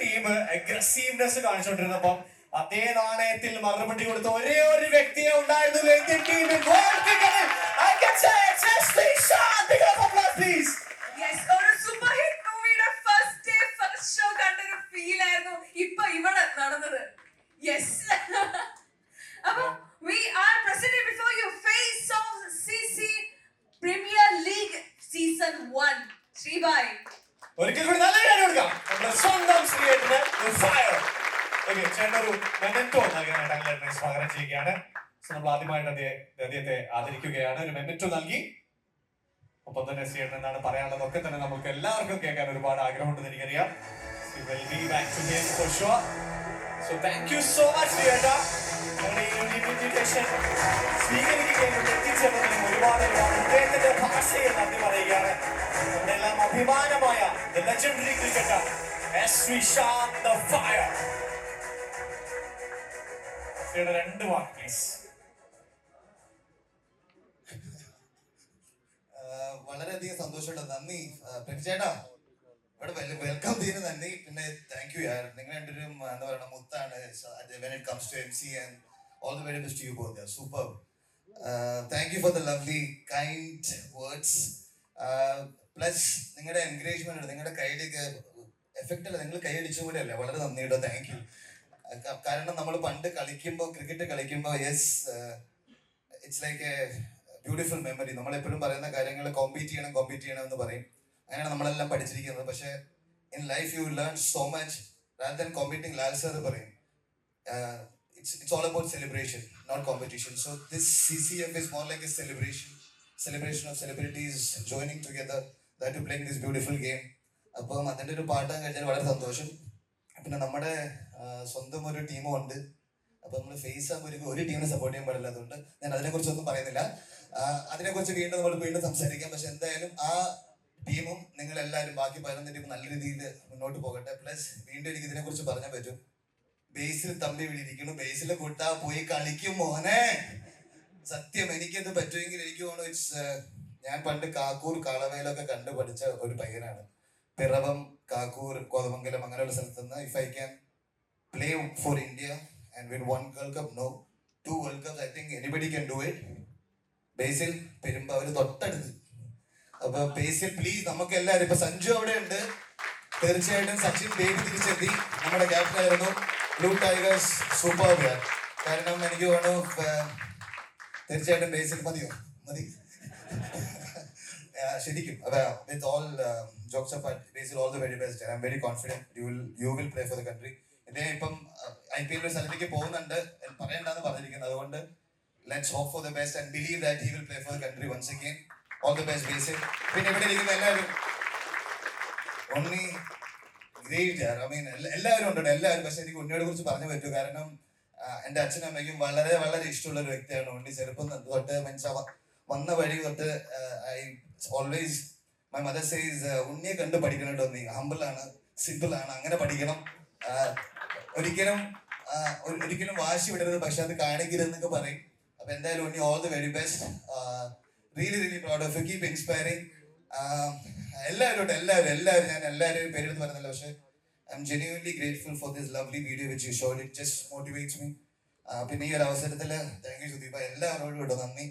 Team aggressiveness കാണിച്ചുകൊണ്ടിരുന്നപ്പം അതേ നാണയത്തിൽ മറുപടി കൊടുത്ത ഒരേ ഒരു വ്യക്തിയെ ഉണ്ടായിരുന്നു ഇന്ത്യൻ ടീമിൽ ചേട്ടൻ ഒരു മെമെന്റോ നൽകാനായിട്ട് അങ്ങനെ സ്വാഗതം ചെയ്യുകയാണ്. സോ നമ്മൾ ആദ്യമായിട്ട് അദ്ദേഹം അദ്ദേഹത്തെ ആദരിക്കുകയാണ്. ഒരു മെമെന്റോ നൽകി. ഒപ്പം തന്നെ ചേട്ടൻ എന്താണ് പറയാനുള്ളതൊക്കെ തന്നെ നമുക്ക് എല്ലാവർക്കും കേൾക്കാൻ ഒരുപാട് ആഗ്രഹമുണ്ടെന്ന് എനിക്കറിയാം. പറയുകയാണ്. നമ്മുടെ എല്ലാം അഭിമാനമായ legendary cricketer S Sreesanth the ശ്രീയുടെ രണ്ട് വാക്ക് വളരെയധികം സന്തോഷമുണ്ട്. നന്ദി. പെൺചേട്ടാ ഇവിടെ വെൽക്കം ചെയ്യുന്ന നന്ദി. പിന്നെ താങ്ക് യു യാർ നിങ്ങൾ രണ്ടുപേരും എന്താ പറയുക മുത്താണ്. When it comes to M C and all the very best you both super thank you for the lovely kind words plus നിങ്ങളുടെ എൻകറേജ്മെന്റ് നിങ്ങളുടെ കൈയിലേക്ക് എഫക്റ്റ് അല്ല നിങ്ങൾ കൈയടിച്ച പോലെ അല്ലേ വളരെ നന്ദി കേട്ടോ താങ്ക് യു കാരണം നമ്മൾ പണ്ട് കളിക്കുമ്പോൾ ക്രിക്കറ്റ് കളിക്കുമ്പോൾ yes it's like a beautiful memory നമ്മൾ എപ്പോഴും പറയുന്ന കാര്യങ്ങൾ കോമ്പീറ്റ് ചെയ്യണം കോമ്പീറ്റ് ചെയ്യണം എന്ന് പറയും. അങ്ങനെയാണ് നമ്മളെല്ലാം പഠിച്ചിരിക്കുന്നത്. പക്ഷേ in life you learn so much rather than competing Lal എന്ന് പറയും. It's it's all about celebration not competition so this C C F is more like a celebration celebration of celebrities joining together that to playing this beautiful game അപ്പം അതിന്റെ ഒരു പാട്ടാൻ കഴിഞ്ഞാൽ വളരെ സന്തോഷം. പിന്നെ നമ്മുടെ സ്വന്തം ഒരു ടീമും ഉണ്ട്. അപ്പൊ നമ്മൾ ഫേസ് ആകുമ്പോൾ ഒരു ഒരു ടീമിനെ സപ്പോർട്ട് ചെയ്യാൻ പാടില്ല. അതുകൊണ്ട് ഞാൻ അതിനെക്കുറിച്ച് ഒന്നും പറയുന്നില്ല. അതിനെ അതിനെക്കുറിച്ച് വീണ്ടും നമ്മൾ വീണ്ടും സംസാരിക്കാം. പക്ഷെ എന്തായാലും ആ ടീമും നിങ്ങൾ എല്ലാവരും ബാക്കി പതിനൊന്ന് ടീം നല്ല രീതിയിൽ മുന്നോട്ട് പോകട്ടെ. പ്ലസ് വീണ്ടും എനിക്ക് ഇതിനെക്കുറിച്ച് പറഞ്ഞാൽ പറ്റും. ബേസിൽ തമ്പി വിളിയിരിക്കുന്നു ബേസിൽ കൂട്ടാ പോയി കളിക്കും മോനെ. സത്യം എനിക്കത് പറ്റുമെങ്കിൽ എനിക്ക് തോന്നുന്നു ഇറ്റ്സ് ഞാൻ പണ്ട് കാക്കൂർ കാളവേലൊക്കെ കണ്ടു പഠിച്ച ഒരു പയ്യനാണ്. പിറവം കാക്കൂർ കോതമംഗലം അങ്ങനെയുള്ള സ്ഥലത്ത് നിന്ന് if I can play for India and win one world cup no two world cup I think anybody can do it Basil Perumbavoor തൊട്ടടുത്ത്. അപ്പൊ ബേസിൽ പ്ലീസ് നമുക്ക് എല്ലാവരും ഇപ്പൊ സഞ്ജു അവിടെ ഉണ്ട് തീർച്ചയായിട്ടും സച്ചിൻ ബേബി തിരിച്ചെത്തി. നമ്മുടെ ക്യാപ്റ്റൻ ആയിരുന്നു. ബ്ലൂ ടൈഗേഴ്സ് സൂപ്പർ കാരണം എനിക്ക് വേണം തീർച്ചയായിട്ടും ബേസിൽ മതിയോ? മതി. ശരിക്കും. With all jokes of Basil all the very best I'm very confident you you will play for the country ഇദ്ദേഹം ഇപ്പം ഐ പി എൽ ഒരു സ്ഥലത്തേക്ക് പോകുന്നുണ്ട്. പറയണ്ടെന്ന് പറഞ്ഞിരിക്കുന്നത് അതുകൊണ്ട് let's hope for the best and believe that he will play for the country once again all the best Basil പിന്നെ ഇവിടെ ഇരിക്കുന്ന എല്ലാവരും. ഒന്നി ഗ്രേറ്റ്. ഐ മീൻ എല്ലാവരും ഉണ്ട് എല്ലാവരും. എനിക്ക് ഉണ്ണിയോട് കുറിച്ച് പറഞ്ഞു പറ്റൂ. കാരണം എന്റെ അച്ഛനും അമ്മയ്ക്കും വളരെ വളരെ ഇഷ്ടമുള്ള ഒരു വ്യക്തിയാണ് ഉണ്ണി. ചെറുപ്പം തൊട്ട് മീൻസ് വന്ന വഴി തൊട്ട് I always my mother says ഉണ്ണിയെ കണ്ട് പഠിക്കണം കേട്ടോ നീ ഹമ്പിളാണ് സിമ്പിൾ ആണ് അങ്ങനെ പഠിക്കണം. ഒരിക്കലും ഒരിക്കലും വാശി വിടരുത് പക്ഷെ അത് കാണിക്കരുതെന്നൊക്കെ പറയും. അപ്പൊ എന്തായാലും Unni all the very best really really proud of keep inspiring എല്ലാവരും എല്ലാവരും എല്ലാവരും ഞാൻ എല്ലാവരും പേരെടുത്ത് പറഞ്ഞല്ലോ പക്ഷെ I'm genuinely grateful for this lovely video which you showed it just motivates me പിന്നെ ഈ ഒരു അവസരത്തിൽ താങ്ക് യു സുദീപ എല്ലാവരോടും കേട്ടോ നന്ദി.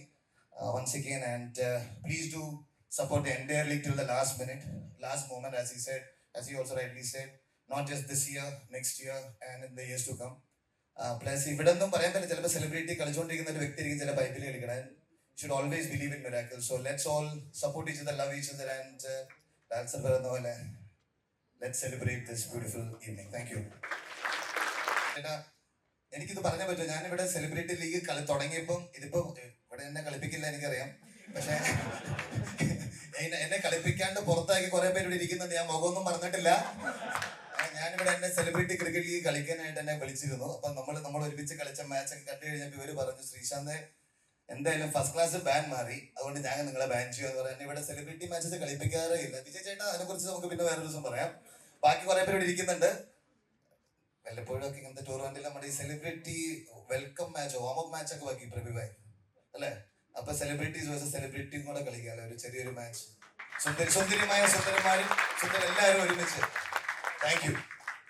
Once and uh, please do support the entire league till the last minute, last moment, as he said, as he also rightly said, not just this year, next year, and in the years to come. Plus ഇവിടെ ഒന്നും പറയാൻ പറ്റില്ല. ചിലപ്പോൾ celebrity കളിച്ചുകൊണ്ടിരിക്കുന്ന ഒരു വ്യക്തിയായിരിക്കും ചില പൈപ്പിൽ കളിക്കണം. Should always believe in miracle so let's all support each love each and dancer പറയുന്ന പോലെ let celebrate this beautiful evening thank you എനിക്കിത് പറഞ്ഞാൽ പറ്റുമോ ഞാനിവിടെ സെലിബ്രിറ്റി ലീഗ് കളി തുടങ്ങിയപ്പം ഇതിപ്പോ ഇവിടെ എന്നെ കളിപ്പിക്കില്ല എനിക്കറിയാം. പക്ഷേ എന്നെ കളിപ്പിക്കാണ്ട് പുറത്താക്കി കുറെ പേര് ഇവിടെ ഇരിക്കുന്നുണ്ട്. ഞാൻ മുഖമൊന്നും പറഞ്ഞിട്ടില്ല ഞാനിവിടെ എന്നെ സെലിബ്രിറ്റി ക്രിക്കറ്റ് ലീഗ് കളിക്കാനായിട്ട് എന്നെ വിളിച്ചിരുന്നു. അപ്പൊ നമ്മൾ നമ്മൾ ഒരുമിച്ച് കളിച്ച മാച്ച് ഒക്കെ കണ്ടു കഴിഞ്ഞപ്പോൾ ഇവർ പറഞ്ഞു ശ്രീശാന്ത് എന്തായാലും ഫസ്റ്റ് ക്ലാസ് ബാൻ മാറി. അതുകൊണ്ട് ഞാൻ നിങ്ങളെ ബാൻ ചെയ്യുമെന്ന് പറയാൻ ഇവിടെ സെലിബ്രിറ്റി മാച്ചസ് കളിപ്പിക്കാറേ ഇല്ല. വിജയ് ചേട്ടാ അതിനെ കുറിച്ച് നമുക്ക് പിന്നെ വേറെ ദിവസം പറയാം. ബാക്കി കുറെ പേര് ഇവിടെ ഇരിക്കുന്നുണ്ട്. വല്ലപ്പോഴും ഒക്കെ ഇങ്ങനത്തെ ടൂർണമെന്റിൽ നമ്മുടെ ഈ celebrity welcome match warm up match ഒക്കെ ബാക്കി പ്രഭിഭായ് അല്ലേ? അപ്പൊ സെലിബ്രിറ്റീസ് വേഴ്സസ് സെലിബ്രിറ്റിയും കൂടെ കളിക്കാം ഒരു ചെറിയൊരു മാച്ച് സുന്ദരി സുന്ദരിമായ സുന്ദരന്മാരും സുന്ദര എല്ലാവരും ഒരുമിച്ച്. Thank you